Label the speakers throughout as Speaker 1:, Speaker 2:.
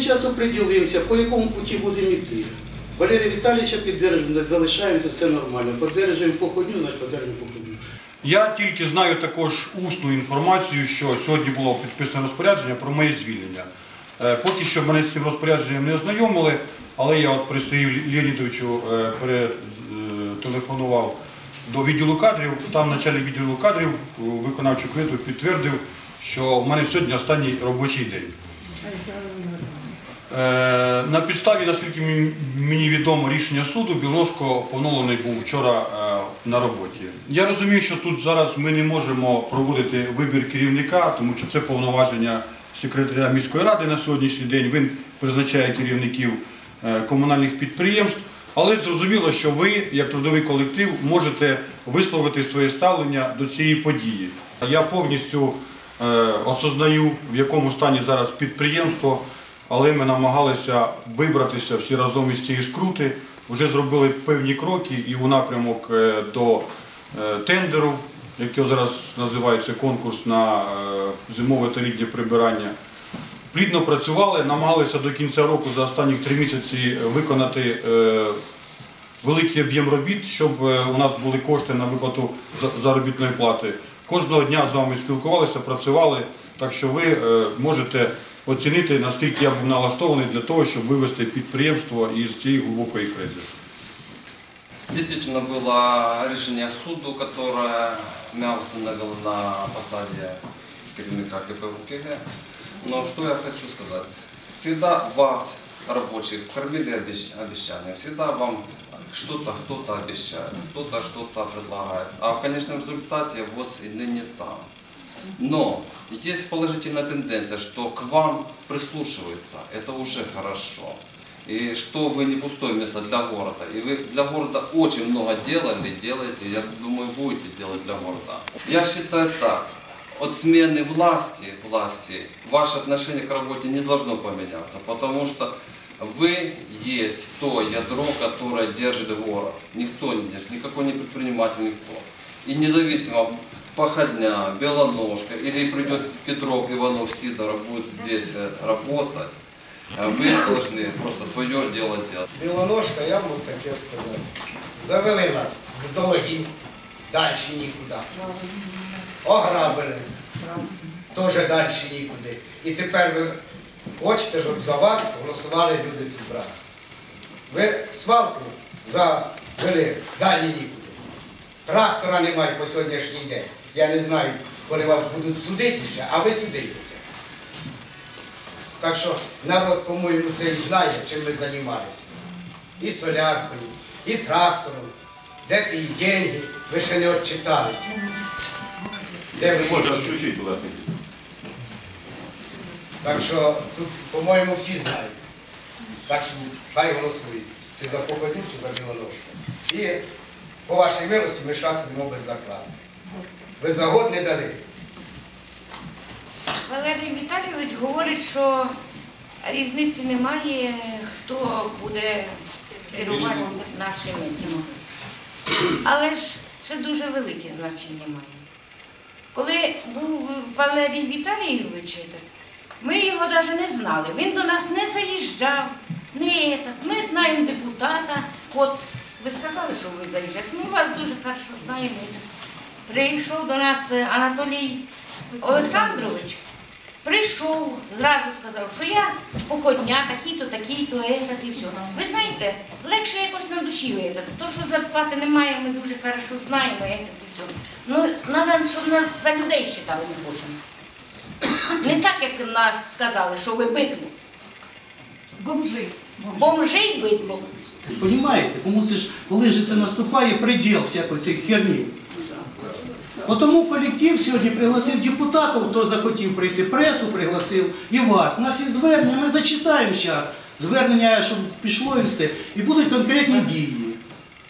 Speaker 1: ми зараз оприділимося, по якому путі будемо йти. Валерія Віталійовича піддержуємо, залишаємося, все нормально. Поддержуємо походню, значить поддержуємо походню.
Speaker 2: Я тільки знаю також усну інформацію, що сьогодні було підписане розпорядження про моє звільнення. Е, Поки що мене з цим розпорядженням не ознайомили, але я от при Сергію Леонідовичу е, перетелефонував до відділу кадрів. Там начальник відділу кадрів е, виконавчу квиту підтвердив, що в мене сьогодні останній робочий день. Е, На підставі, наскільки мені- відомо, рішення суду Білошко поновлений був вчора е, на роботі. Я розумію, що тут зараз ми не можемо проводити вибір керівника, тому що це повноваження секретаря міської ради на сьогоднішній день. Він призначає керівників е, комунальних підприємств. Але зрозуміло, що ви, як трудовий колектив, можете висловити своє ставлення до цієї події. Я повністю осознаю, в якому стані зараз підприємство, але ми намагалися вибратися всі разом із цієї скрути. Вже зробили певні кроки і у напрямок е, до е, тендеру, який зараз називається конкурс на е, зимове та літнє прибирання. Плідно працювали, намагалися до кінця року за останні три місяці виконати великий об'єм робіт, щоб у нас були кошти на виплату заробітної плати. Кожного дня з вами спілкувалися, працювали, так що ви можете оцінити, наскільки я був налаштований для того, щоб вивести підприємство із цієї глибокої кризи.
Speaker 3: Действительно было решение суду, которое меня установило на посаде керівника КП УКГ. Но что я хочу сказать. Всегда вас, рабочих, кормили обещ- обещания. Всегда вам что-то кто-то обещает, кто-то что-то предлагает. А в конечном результате ВОЗ и ныне там. Но есть положительная тенденция, что к вам прислушиваются. Это уже хорошо. И что вы не пустое место для города. И вы для города очень много делали, делаете, я думаю, будете делать для города. Я считаю так. От смены власти, власти ваше отношение к работе не должно поменяться, потому что вы есть то ядро, которое держит город. Никто не держит, никакой не предприниматель, никто. И независимо, Походня, Белоножка, или придет Петров, Иванов, Сидоров, будет здесь э, работать, э, вы должны просто свое дело делать.
Speaker 4: Білоножка, я можу таке сказати. Завели нас в дорогі, далі нікуди. Ограбили. Теж далі нікуди. І тепер ви хочете, щоб за вас голосували люди тут брати. Ви свалку завели, далі нікуди. Трактора немає по сьогоднішній день. Я не знаю, коли вас будуть судити ще, а ви сюди йдете. Так що народ, по-моєму, це і знає, чим ми займалися. І соляркою, і трактором. Де ті деньги, ви ще не відчиталися. Де ви
Speaker 5: Можна включити, будь ласка.
Speaker 4: Так що тут, по-моєму, всі знають. Так що хай голосують. Чи за походню, чи за білоножку. І по вашій милості ми сидимо без зарплати. Ви за год не дали.
Speaker 6: Валерій Віталійович говорить, що різниці немає, хто буде керувати нашим етнімом. Але ж це дуже велике значення має. Коли був Валерій Віталійович, ми його навіть не знали. Він до нас не заїжджав, не. Ми знаємо депутата. От ви сказали, що ви заїжджаєте. Ми вас дуже хорошо знаємо. Прийшов до нас е, Анатолій Олександрович. Прийшов, зразу сказав, що я походня, такий-то, такий-то, етат і все. Ви знаєте, легше якось на душі етат. То, що зарплати немає, ми дуже хорошо знаємо, етат і все. Ну, треба, щоб нас за людей вважали не хочемо. Не так, як нас сказали, що ви бидло.
Speaker 7: Бомжи.
Speaker 6: Бомжи й бидло.
Speaker 1: Понімаєте? Тому це ж, коли ж це наступає приділ всякої цієї херні. Тому колектив сьогодні пригласив депутатів, хто захотів прийти, пресу пригласив і вас. У нас є звернення, ми зачитаємо зараз. Звернення, щоб пішло і все. І будуть конкретні дії.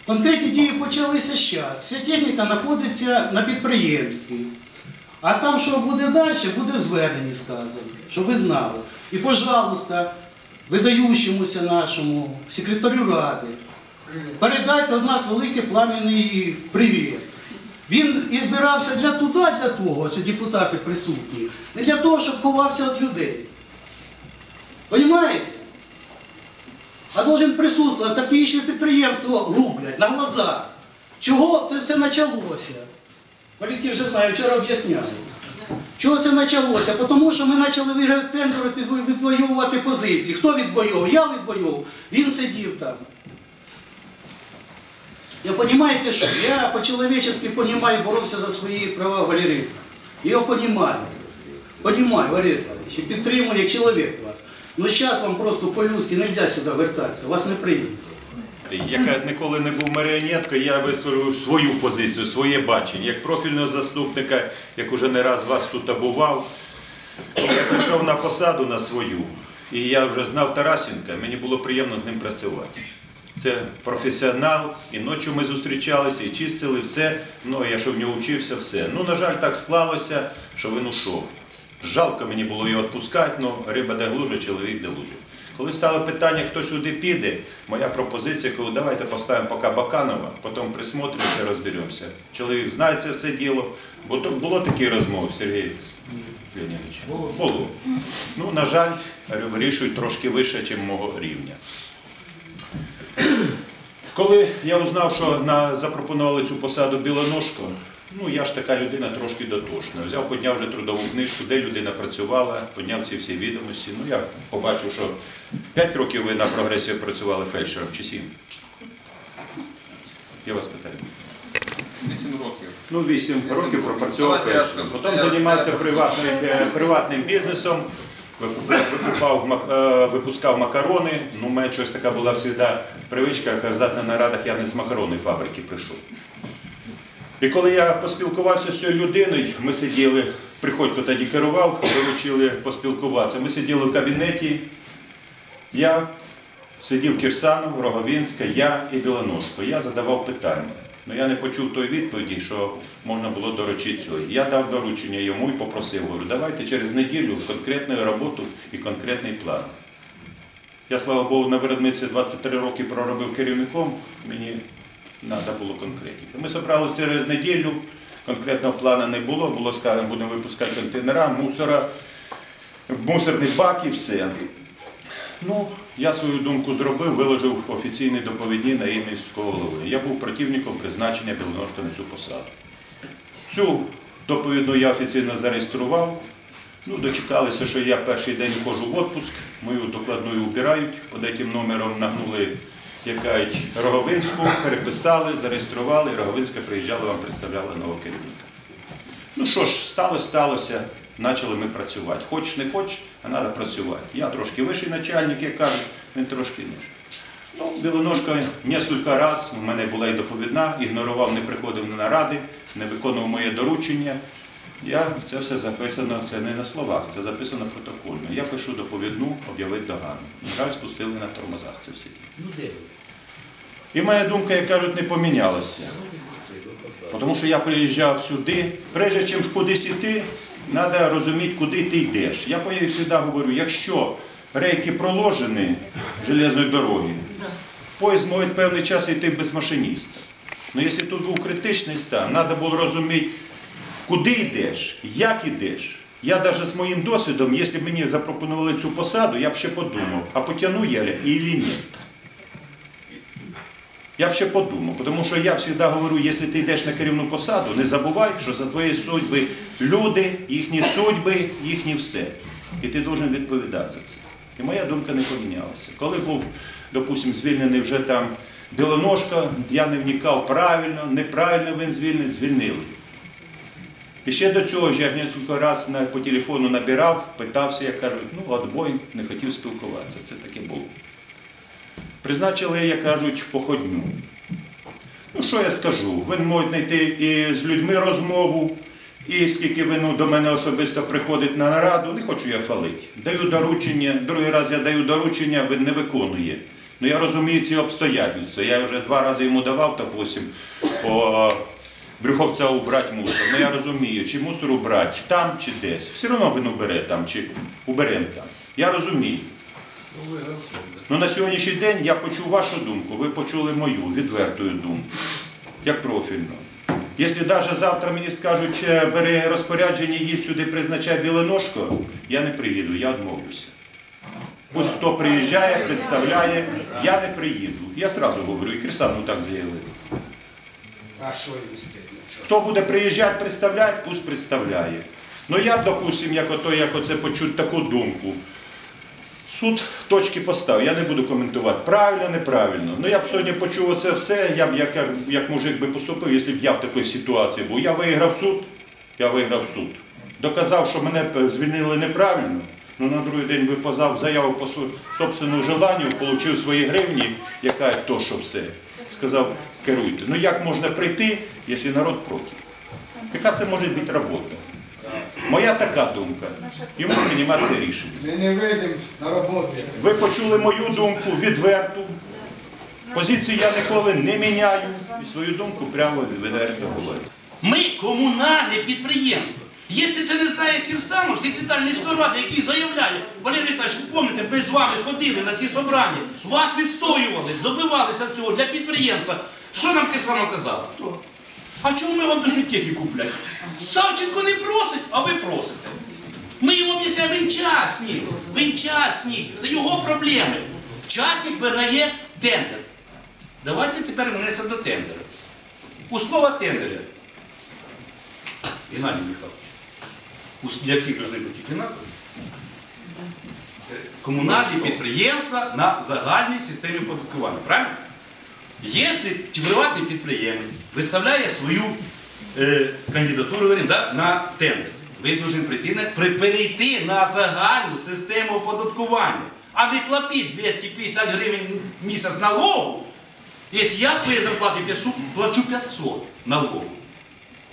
Speaker 1: Конкретні дії почалися зараз. Вся техніка знаходиться на підприємстві. А там, що буде далі, буде в зверненні сказано, щоб ви знали. І, пожалуйста, видаючомуся нашому секретарю ради, передайте від нас великий плам'яний привіт. Він і збирався для туди, для того, що депутати присутні, не для того, щоб ховався від людей. Понимаете? А должен присутствовать стратегічне підприємство гублять на глазах. Чого це все почалося? Колектив вже знає, вчора об'ясняли. Чого це почалося? Тому що ми почали виграти тендери, відво- відвоювати позиції. Хто відвоював? Я відвоював, він сидів там. Я розумієте, що я по-чоловічески розумію, боровся за свої права Валерій. Я його розумію. Понимаю, Валерій Валерійович, і підтримую чоловік вас. Ну зараз вам просто по-людськи не можна сюди вертатися, вас не приймуть.
Speaker 5: Яка ніколи не був маріонеткою, я висловив свою позицію, своє бачення. Як профільного заступника, як уже не раз вас тут бував, коли я прийшов на посаду на свою, і я вже знав Тарасенка, мені було приємно з ним працювати. Це професіонал, і ночі ми зустрічалися, і чистили все. Ну, я що в нього вчився, все. Ну, на жаль, так склалося, що він ушов. Жалко мені було його відпускати, але риба де глуже, чоловік де луже. Коли стало питання, хто сюди піде, моя пропозиція, коли давайте поставимо поки Баканова, потім присмотримося, розберемося. Чоловік знає це все діло. Бо то було такі розмови, Сергій Леонідович? Було. Ну, на жаль, вирішують трошки вище, ніж мого рівня. Коли я узнав, що на, запропонували цю посаду білоножку, ну я ж така людина трошки дотошна. Взяв, підняв вже трудову книжку, де людина працювала, підняв ці всі відомості. Ну я побачив, що 5 років ви на прогресії працювали фельдшером чи 7? Я вас питаю.
Speaker 3: 8 років.
Speaker 5: Ну, 8
Speaker 3: Вісім
Speaker 5: років пропрацював фельдшером. Потім займався приватним, е, приватним бізнесом, випускав макарони. Ну, у мене щось така була завжди привичка казати на нарадах, я не з макаронної фабрики прийшов. І коли я поспілкувався з цією людиною, ми сиділи, приходько тоді керував, виручили поспілкуватися. Ми сиділи в кабінеті, я сидів Кірсанов, Роговінська, я і Білоножко. Я задавав питання. Ну я не почув той відповіді, що можна було доручити цього. Я дав доручення йому і попросив, говорю, давайте через неділю конкретну роботу і конкретний план. Я, слава Богу, на виробництві 23 роки проробив керівником, мені треба було конкретики. Ми зібралися через неділю, конкретного плану не було, було сказано, будемо випускати контейнера, мусора, мусорний бак і все. Ну, я свою думку зробив, виложив офіційні доповідні на ім'я міського голови. Я був противником призначення Білоножка на цю посаду. Цю доповідну я офіційно зареєстрував. Ну, дочекалися, що я перший день ходжу в відпуск, мою докладну убирають, під цим номером нагнули якають Роговинську, переписали, зареєстрували, Роговинська приїжджала, вам представляла нового керівника. Ну що ж, сталося, сталося, почали ми працювати. Хоч не хоч, а треба працювати. Я трошки вищий начальник, як кажуть, він трошки ниже. Ну, Білоножка кілька разів, у мене була і доповідна, ігнорував, не приходив на наради, не виконував моє доручення. Я, це все записано, це не на словах, це записано протокольно. Я пишу доповідну, об'явити догану. На жаль, спустили на тормозах це все.
Speaker 1: Ну?
Speaker 5: І моя думка, як кажуть, не помінялася. Тому що я приїжджав сюди, прежде чим кудись іти, треба розуміти, куди ти йдеш. Я завжди говорю, якщо рейки проложені железної дороги, поїзд може певний час йти без машиніста. Ну, якщо тут був критичний стан, треба було розуміти, куди йдеш, як йдеш. Я навіть з моїм досвідом, якщо б мені запропонували цю посаду, я б ще подумав, а потягну я або ні. Я б ще подумав, тому що я завжди говорю, якщо ти йдеш на керівну посаду, не забувай, що за твої судьби люди, їхні судьби, їхні все. І ти повинен відповідати за це. І моя думка не помінялася. Коли був, допустимо, звільнений вже там Білоножка, я не вникав правильно, неправильно він звільнений, звільнили. І ще до цього ж я ж кілька разів по телефону набирав, питався, як кажуть, ну, отбой, не хотів спілкуватися. Це таке було. Призначили, як кажуть, походню. Ну, що я скажу? Він може знайти і з людьми розмову, і скільки він ну, до мене особисто приходить на нараду, не хочу я фалити. Даю доручення, другий раз я даю доручення, він не виконує. Ну я розумію ці обстоятельства. Я вже два рази йому давав, допустим, по Брюховця убрати мусор. Ну я розумію, чи мусор убрати там чи десь. Все одно він убере там, чи уберемо там. Я розумію. Ну на сьогоднішній день я почув вашу думку, ви почули мою відверту думку, як профільну. Якщо навіть завтра мені скажуть, е, бери розпорядження, їдь сюди, призначай білоножко, я не приїду, я відмовлюся. Пусть хто приїжджає, представляє, я не приїду. Я сразу говорю, і Крисану так заявив.
Speaker 4: А що їм?
Speaker 5: Хто буде приїжджати, представляти, пусть представляє. Ну я, допустим, як ото, як оце почуть таку думку. Суд точки поставив, я не буду коментувати, правильно, неправильно. Ну я б сьогодні почув оце все, я б як, як, мужик би поступив, якщо б я в такій ситуації був. Я виграв суд, я виграв суд. Доказав, що мене звільнили неправильно. Ну на другий день випозав заяву по собственному желанню, отримав свої гривні, яка то, що все. Сказав, керуйте. Ну як можна прийти, якщо народ проти? Яка це може бути робота? Моя така думка. Йому приймати це рішення.
Speaker 4: Ми не вийдемо на роботу.
Speaker 5: Ви почули мою думку відверту. Позицію я ніколи не міняю і свою думку прямо відверто говорю.
Speaker 8: Ми комунальне підприємство. Якщо це не знає Кірсанов, секретар міської ради, який заявляє, Валерій Віталійович, ви пам'ятаєте, ми з вами ходили на ці собрання, вас відстоювали, добивалися цього для підприємства. Що нам Кірсанов казав? А чому ми вам дуже техніку купляти? Савченко не просить, а ви просите. Ми йому об'ясняємо, він частник, він частник, це його проблеми. Частник виграє тендер. Давайте тепер вернемося до тендера. Основа тендера. Геннадій Михайлович, для всіх должны бути одинакові. Комунальні підприємства на загальній системі оподаткування, правильно? Якщо приватний підприємець виставляє свою е, кандидатуру говоримо, да, на тендер, ви повинні прийти на, перейти на загальну систему оподаткування, а не платити 250 гривень місяць налогу, якщо я своєї зарплати плачу, плачу 500 налогу.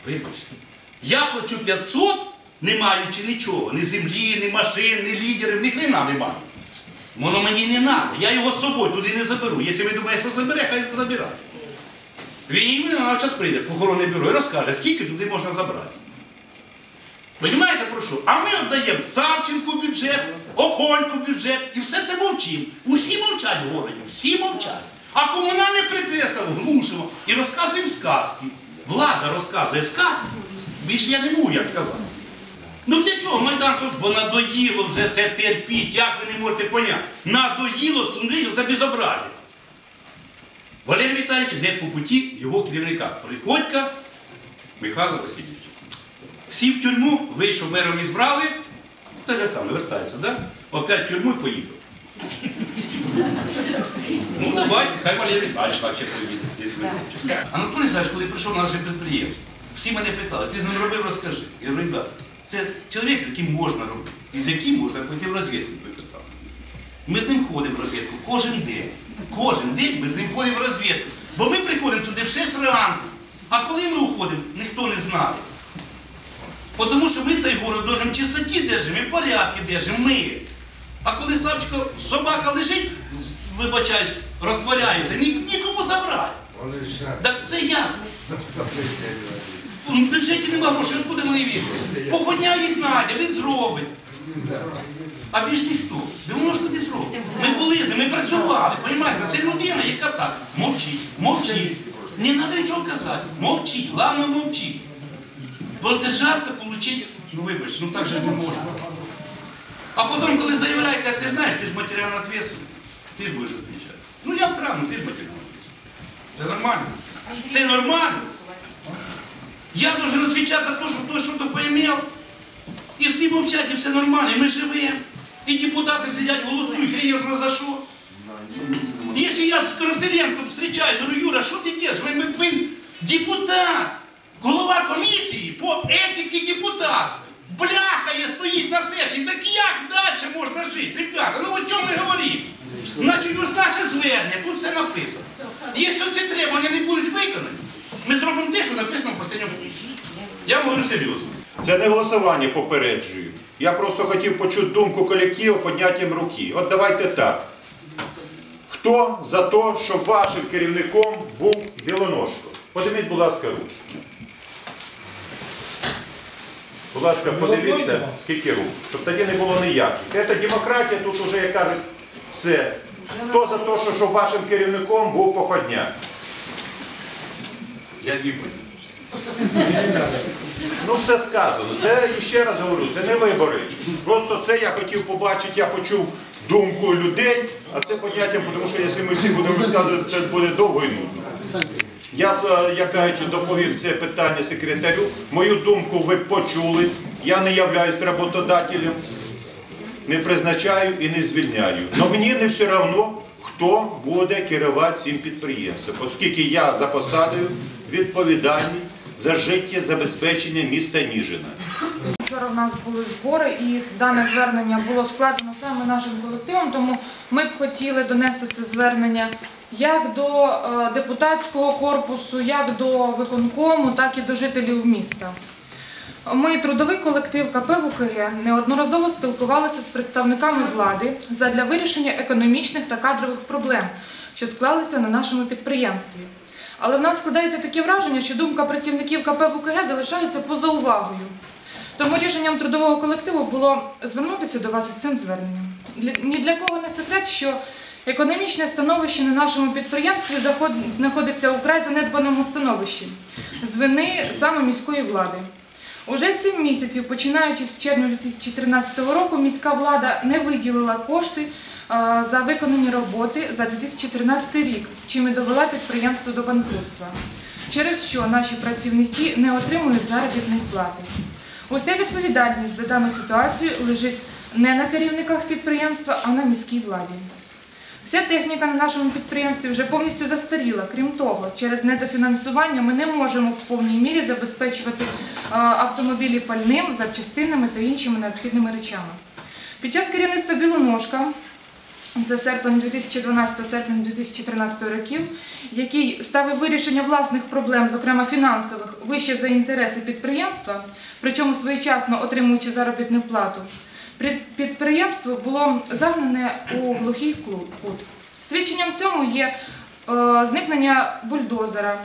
Speaker 8: Вибачте. Я плачу 500, не маючи нічого, ні землі, ні машин, ні лідерів, ні хрена не маю. Воно мені не треба. Я його з собою туди не заберу. Якщо ви думаєте, що забере, хай забирає. Він на час прийде в охоронне бюро і розкаже, скільки туди можна забрати. Понімаєте про що? А ми віддаємо Савченку бюджет, Охоньку бюджет і все це мовчимо. Усі мовчать в городі, всі мовчать. А комунальне підприємство глушимо і розказуємо сказки. Влада розказує сказки, більше я не можу як казати. Ну для чого Майдан? Бо надоїло вже це терпіть, як ви не можете поняти. Надоїло сумління, це безобразие. Валерій Віталійович йде по путі його керівника Приходька Михайла Васильовича. Всі в тюрму, вийшов мером і збрали, те ж саме вертається, да? Опять в тюрму і поїхав. Ну давайте, хай Валерій Віталійович так ще поїде. Анатолій Савич, коли прийшов на наше підприємство, всі мене питали, ти з ним робив, розкажи. Я говорю, ребята, це чоловік, з яким можна робити, і з яким можна пойти в розвідку. Ми з ним ходимо в розвідку кожен день. Кожен день ми з ним ходимо в розвідку. Бо ми приходимо сюди в 6 ранку. А коли ми уходимо, ніхто не знає. Тому що ми цей город должен в чистоті держимо, і в порядку держимо ми. А коли Савчко, собака лежить, вибачаюсь, розтворяється, нікому забрати. Так це я. В бюджеті нема грошей, откуда вони візьмуть? Походня їх Надя, він зробить. А більш ніхто. Дивимося, куди зробить. Ми були з ним, ми працювали, розумієте? Це людина, яка так. Мовчить, мовчить. Не треба нічого казати. Мовчить, головне мовчить. Продержатися, отримати, ну вибач, ну так же не можна. А потім, коли заявляє, каже, ти знаєш, ти ж матеріально відповідальний, ти ж будеш відповідати. Ну я вкрану, ти ж матеріально відповідальний. Це нормально. Це нормально. Я должен отвечать за то, что кто что-то поимел. І всі мовчать, і все нормально, і ми живемо. І депутати сидять, голосують, хрен його за що. Якщо я з Коростеленком зустрічаюсь, говорю, Юра, що ти робиш? Він, він, він депутат, голова комісії по етиці депутатської. Бляхає, стоїть на сесії. Так як далі можна жити? Ребята, ну о чому ми говоримо? Значить, ось наше звернення, тут все написано. Якщо ці требування не будуть виконані, ми зробимо те, що написано в останньому пункті. Я говорю серйозно.
Speaker 5: Це не голосування попереджую. Я просто хотів почути думку колективу підняттям руки. От давайте так. Хто за те, щоб вашим керівником був Білоножко? Подивіть, будь ласка, руки. Будь ласка, подивіться, скільки рук, щоб тоді не було ніяких. Це демократія, тут вже, як кажуть, все. Хто за те, щоб вашим керівником був походняк?
Speaker 8: Я поняв.
Speaker 5: Ну, все сказано. Це ще раз говорю, це не вибори. Просто це я хотів побачити, я почув думку людей, а це поняття, тому що якщо ми всі будемо висказувати, це буде довго і нудно. Я, як кажуть, доповів це питання секретарю. Мою думку ви почули. Я не являюсь роботодателем, не призначаю і не звільняю. Але мені не все одно, хто буде керувати цим підприємством, оскільки я за посадою відповідальний за життєзабезпечення міста Ніжина.
Speaker 9: Вчора в нас були збори, і дане звернення було складено саме нашим колективом, тому ми б хотіли донести це звернення як до е, депутатського корпусу, як до виконкому, так і до жителів міста. Ми, трудовий колектив КП ВУКГ, неодноразово спілкувалися з представниками влади задля вирішення економічних та кадрових проблем, що склалися на нашому підприємстві. Але в нас складається таке враження, що думка працівників КП ВУКГ залишається поза увагою. Тому рішенням трудового колективу було звернутися до вас із цим зверненням. Ні для кого не секрет, що економічне становище на нашому підприємстві знаходиться у край занедбаному становищі з вини саме міської влади. Уже сім місяців, починаючи з червня 2013 року, міська влада не виділила кошти за виконані роботи за 2013 рік, чим і довела підприємство до банкрутства, через що наші працівники не отримують заробітної плати. Уся відповідальність за дану ситуацію лежить не на керівниках підприємства, а на міській владі. Вся техніка на нашому підприємстві вже повністю застаріла. Крім того, через недофінансування ми не можемо в повній мірі забезпечувати е, автомобілі пальним, запчастинами та іншими необхідними речами. Під час керівництва Білоножка, це серпень 2012 серпень 2013 років, який ставив вирішення власних проблем, зокрема фінансових, вище за інтереси підприємства, причому своєчасно отримуючи заробітну плату. Підприємство було загнане у глухий кут. Свідченням цьому є е, зникнення бульдозера,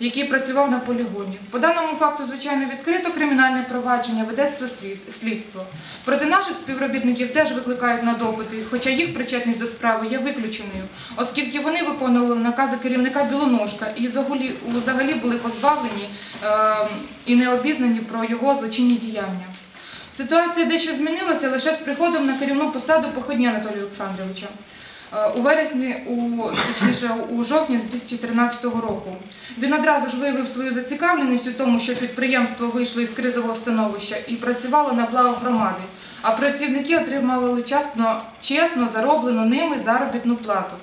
Speaker 9: який працював на полігоні. По даному факту, звичайно, відкрито кримінальне провадження, ведеться слідство. Проти наших співробітників теж викликають на допити, хоча їх причетність до справи є виключеною, оскільки вони виконували накази керівника Білоножка і взагалі, були позбавлені е, і не обізнані про його злочинні діяння. Ситуація дещо змінилася лише з приходом на керівну посаду походні Анатолія Олександровича. Е, У вересні, у, точніше, у жовтні 2013 року. Він одразу ж виявив свою зацікавленість у тому, що підприємство вийшло із кризового становища і працювало на благо громади, а працівники отримували чесно, чесно зароблену ними заробітну плату.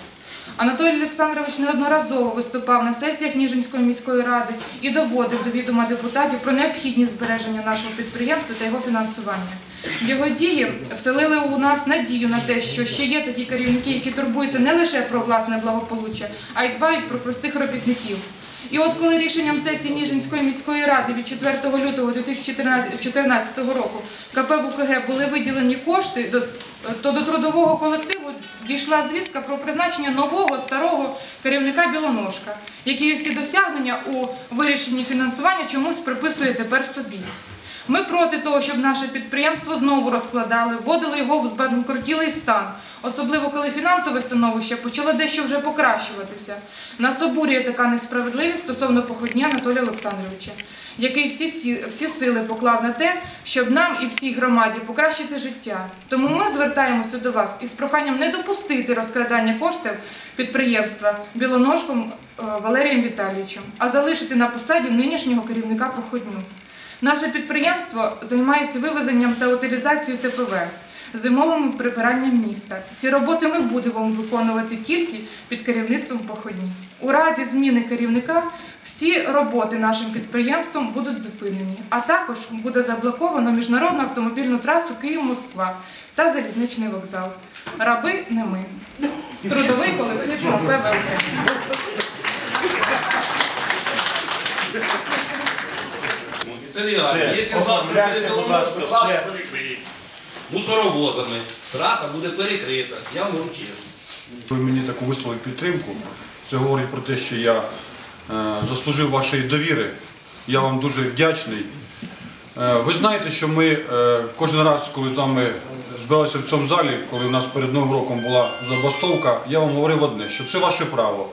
Speaker 9: Анатолій Олександрович неодноразово виступав на сесіях Ніжинської міської ради і доводив до відома депутатів про необхідність збереження нашого підприємства та його фінансування. Його дії вселили у нас надію на те, що ще є такі керівники, які турбуються не лише про власне благополуччя, а й дбають про простих робітників. І от коли рішенням сесії Ніжинської міської ради від 4 лютого 2014 року КП ВКГ були виділені кошти, то до трудового колективу дійшла звістка про призначення нового старого керівника Білоножка, який усі досягнення у вирішенні фінансування чомусь приписує тепер собі. Ми проти того, щоб наше підприємство знову розкладали, вводили його в збанкрутілий стан, особливо коли фінансове становище почало дещо вже покращуватися. Нас обурює така несправедливість стосовно походня Анатолія Олександровича, який всі, всі сили поклав на те, щоб нам і всій громаді покращити життя. Тому ми звертаємося до вас із проханням не допустити розкрадання коштів підприємства білоножком е, Валерієм Віталійовичем, а залишити на посаді нинішнього керівника походню. Наше підприємство займається вивезенням та утилізацією ТПВ, зимовим прибиранням міста. Ці роботи ми будемо виконувати тільки під керівництвом походні. У разі зміни керівника всі роботи нашим підприємством будуть зупинені, а також буде заблоковано міжнародну автомобільну трасу Київ-Москва та залізничний вокзал. Раби не ми. Трудовий колектив ПВК.
Speaker 8: Це реально. Якщо завтра буде
Speaker 5: будь ласка, все.
Speaker 8: траса перекриє. Мусоровозами. Траса буде перекрита. Я вам чесно.
Speaker 2: Ви мені таку висловили підтримку. Це говорить про те, що я е, заслужив вашої довіри. Я вам дуже вдячний. Е, ви знаєте, що ми е, кожен раз, коли з вами збиралися в цьому залі, коли у нас перед Новим роком була забастовка, я вам говорив одне, що це ваше право.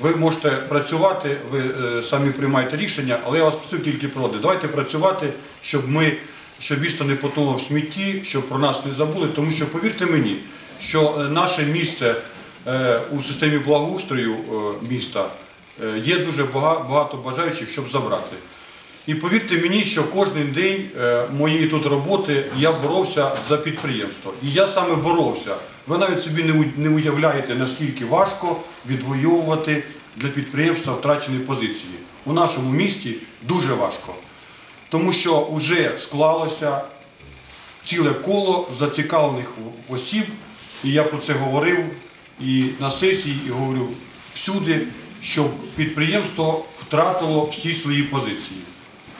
Speaker 2: Ви можете працювати, ви самі приймаєте рішення, але я вас просив тільки проти. Давайте працювати, щоб ми, щоб місто не потонуло в смітті, щоб про нас не забули, тому що повірте мені, що наше місце у системі благоустрою е, міста е, є дуже багато бажаючих, щоб забрати. І повірте мені, що кожен день е, моєї тут роботи я боровся за підприємство. І я саме боровся. Ви навіть собі не уявляєте, наскільки важко відвоювати для підприємства втрачені позиції. У нашому місті дуже важко. Тому що вже склалося ціле коло зацікавлених осіб, і я про це говорив і на сесії, і говорю всюди, щоб підприємство втратило всі свої позиції.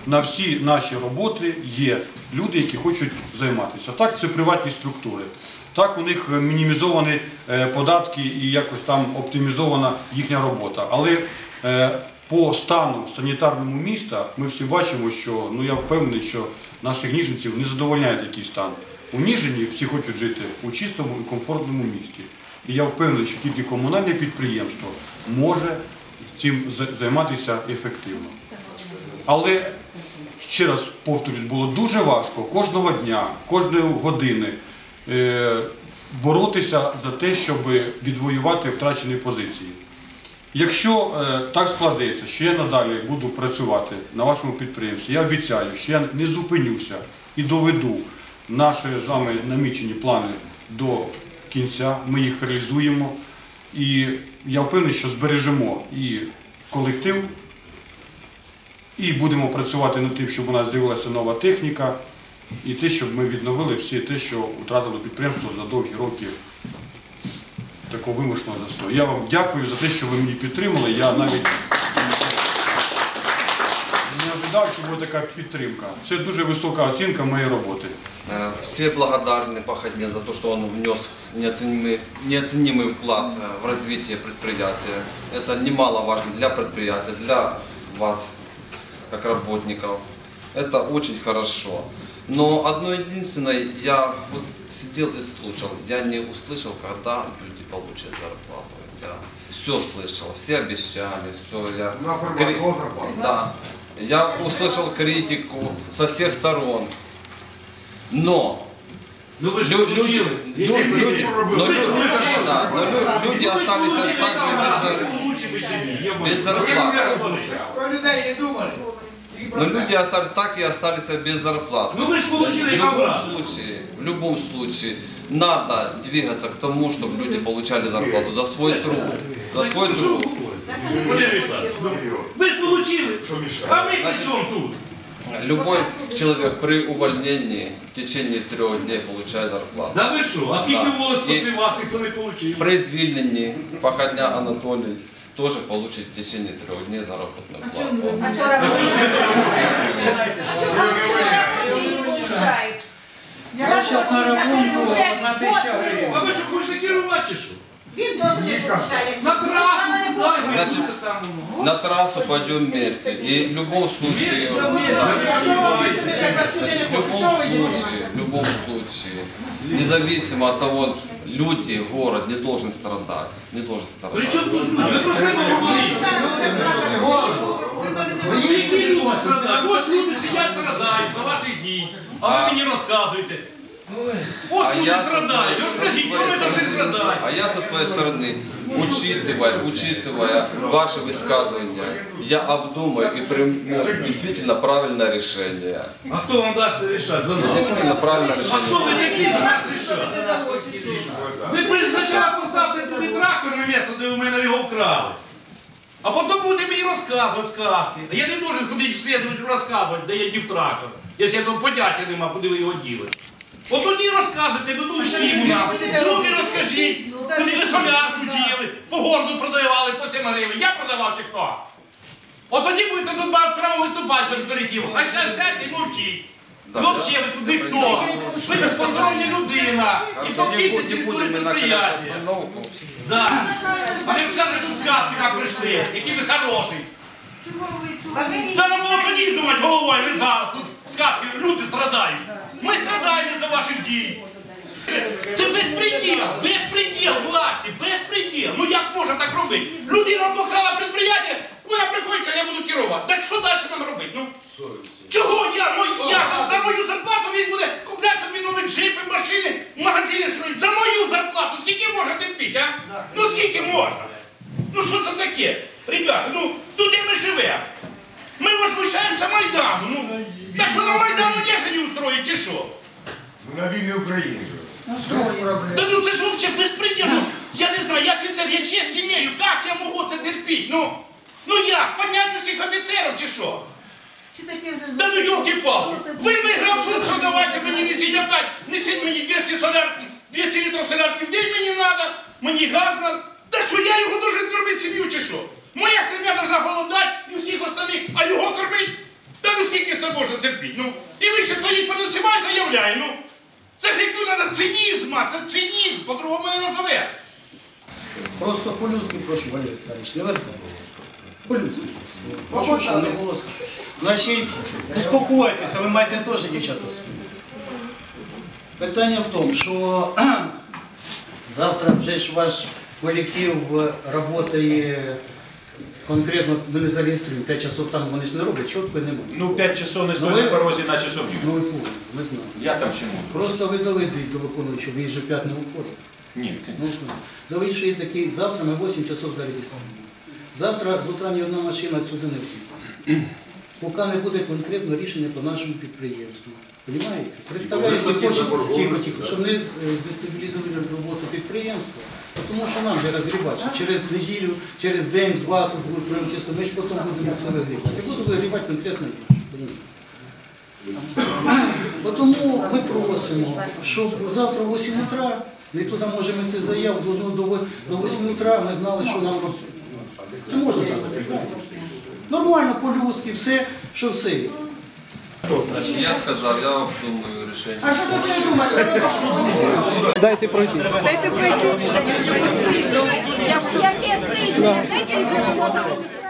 Speaker 2: На всі наші роботи є люди, які хочуть займатися. Так, це приватні структури. Так, у них мінімізовані е, податки і якось там оптимізована їхня робота. Але е, по стану санітарному міста ми всі бачимо, що ну я впевнений, що наших ніженців не задовольняє такий стан. У Ніжині всі хочуть жити у чистому і комфортному місті. І я впевнений, що тільки комунальне підприємство може цим займатися ефективно. Але ще раз повторюсь, було дуже важко кожного дня, кожної години е, боротися за те, щоб відвоювати втрачені позиції. Якщо е, так складеться, що я надалі буду працювати на вашому підприємстві, я обіцяю, що я не зупинюся і доведу наші з вами намічені плани до кінця. Ми їх реалізуємо. І я впевнений, що збережемо і колектив, і будемо працювати над тим, щоб у нас з'явилася нова техніка, і те, щоб ми відновили все те, що втратило підприємство за довгі роки такого вимушеного застою. Я вам дякую за те, що ви мені підтримали. Я навіть не ожидав, що буде така підтримка. Це дуже висока оцінка моєї роботи.
Speaker 3: Э, Все благодарны Пахотне за то, что он внес неоценимый, неоценимый вклад э, в развитие предприятия. Это немаловажно для предприятия, для вас, как работников. Это очень хорошо. Но одно единственное, я вот сидел и слушал, я не услышал, когда люди получат зарплату. Я все слышал, все обещали, все. Я... Кри- Да. Я услышал критику со всех сторон. Но
Speaker 8: Ну ви ж
Speaker 3: Лю- люди,
Speaker 8: получили.
Speaker 3: люди, люди, но люди, да, но лю- люди остались также без, без зарплаты.
Speaker 4: Про людей не думали.
Speaker 3: Но люди остались так и остались без зарплаты.
Speaker 8: Ну ви ж получили
Speaker 3: В любом случае, в любом случае, надо двигаться к тому, чтобы люди получали зарплату за свой труд. За свой труд.
Speaker 8: Ви получили. А ми при чому тут?
Speaker 3: Любой человек при увольнении в течение трех дней получает зарплату.
Speaker 8: Да ви що? А скільки
Speaker 3: Да.
Speaker 8: волос
Speaker 3: І-
Speaker 8: після вас ніхто не получив?
Speaker 3: При звільненні Походня Анатолій тоже получит в течение трех дней заработную плату.
Speaker 1: Я зараз на рахунку на тисяча гривень.
Speaker 8: А ви що хочете керувати чи що?
Speaker 7: Він добре получає.
Speaker 8: На трасу, куди?
Speaker 3: Значит, на трассу пойдем вместе. И в любом случае, да, значит, в любом случае, в любом случае, независимо от того, люди, город не должен страдать. Не должен
Speaker 8: При
Speaker 3: страдать.
Speaker 8: чому тут люди? Ви про себе говорите. Ну, Які люди страдають? Ось люди сидять, страдають за ваші дні. А ви
Speaker 3: А-
Speaker 8: мені розказуєте. Ось
Speaker 3: А
Speaker 8: люди
Speaker 3: я со
Speaker 8: страдають.
Speaker 3: своей-
Speaker 8: Розкажіть,
Speaker 3: я со своей стороны, учитывая, учитывая ваши высказывания, я обдумаю и приму действительно правильное решение.
Speaker 8: А хто вам дасть це рішати за нас?
Speaker 3: Действительно правильное
Speaker 8: А хто
Speaker 3: решение.
Speaker 8: ви такі за нас рішати? Ви перш спочатку поставте туди трактор на місце, де у мене його вкрали. А потім будете мені розказувати сказки. А я не должен ходити слідувати розказувати, де я дів трактор. Якщо я там поняття нема, куди ви його діли. От тоді розказуйте, бо тут всім у нас. Зубі розкажіть, куди ви солярку діли, по городу продавали по 7 гривень. Я продавав чи хто? От тоді будете тут мати право виступати перед колективом. А зараз сядьте і мовчіть. Ви взагалі ви тут ніхто. Ви тут постороння людина. І
Speaker 3: не
Speaker 8: покиньте територію підприємства. Да. А ви скажете, тут сказки нам прийшли, які ви хороші. Треба було тоді думати головою, не зараз. Тут сказки, люди страдають. Ми страдаємо за ваших дій. Це безпреділ, безпреділ власті, безпреділ. Ну як можна так робити? Людина обохрала підприємство, вона приходить, каже, я буду керувати. Так що далі нам робити? Ну, чого я? Мой- я за, за мою зарплату він буде купляти собі нові джипи, машини, магазини строїть. За мою зарплату, скільки можна терпіти, а? Ну скільки можна? Ну що це таке? Ребята, ну, ну де ми живемо? Ми возмущаємося Майдану. Ну, так що на Майдану не не устроїть, чи що?
Speaker 10: Ми на вільній Україні живемо.
Speaker 8: Да ну це ж вообще безпреділ. Ну, Я не знаю, я офіцер, я честь имею. Як я можу це терпіти? Ну, ну як? Подняти усіх офіцерів чи що?
Speaker 7: Чи таке вже
Speaker 8: Да ну елки-палки! Ви виграв суд, що давайте мені несіть опять, несіть мені 200 солярки, 200 літрів солярки в день мені надо, мені газ надо. Та що я його должен кормити сім'ю чи що? Моя сім'я должна голодати і всіх остальних, а його кормить? Скільки це можна терпіти? Ну, і ви ще стоїть перед усіма і заявляє, ну. Це ж яку треба цинізма, це цинізм, по-другому не назове.
Speaker 1: Просто по-людськи прошу, Валерій Віталійович, не вертай. По-людськи. Прошу, що не було. Значить, успокойтеся, ви маєте теж дівчата свої. Питання в тому, що завтра вже ж ваш колектив працює конкретно, ми не зареєструємо, 5 часов там вони ж не роблять, чітко не буде.
Speaker 5: Ну, 5 часов не
Speaker 1: Ну,
Speaker 5: стоїть
Speaker 1: ви-
Speaker 5: на порозі, наче собі.
Speaker 1: Ну ви помните, ми знаємо.
Speaker 5: Я там ще можу.
Speaker 1: Просто ви доведіть до виконуючого, він же в п'ять не виходить.
Speaker 5: Ні,
Speaker 1: Ну що, доведіть, що є такий, завтра ми 8 часов зареєструємо. Завтра з утра ні одна машина сюди не вийде. Поки не буде конкретного рішення по нашому підприємству. Понимаєте? Хочуть, тихо, тихо, щоб не дестабілізували роботу підприємства, тому що нам же розгрібати, що через неділю, через день, два тут будуть прийом часу, ми ж потім будемо це вигрібати. Буду вигрібати конкретно Тому ми просимо, щоб завтра в 8 утра, не туди може ми це заяву, до 8 утра ми знали, що нам. Це можна зробити. Нормально, по-людськи, все, що все є.
Speaker 3: Я сказал, я обдумаю решение.
Speaker 7: А что тут ще думати?
Speaker 11: Дайте пройти.
Speaker 7: Дайте пройти. Я
Speaker 6: Яке дайте сказати.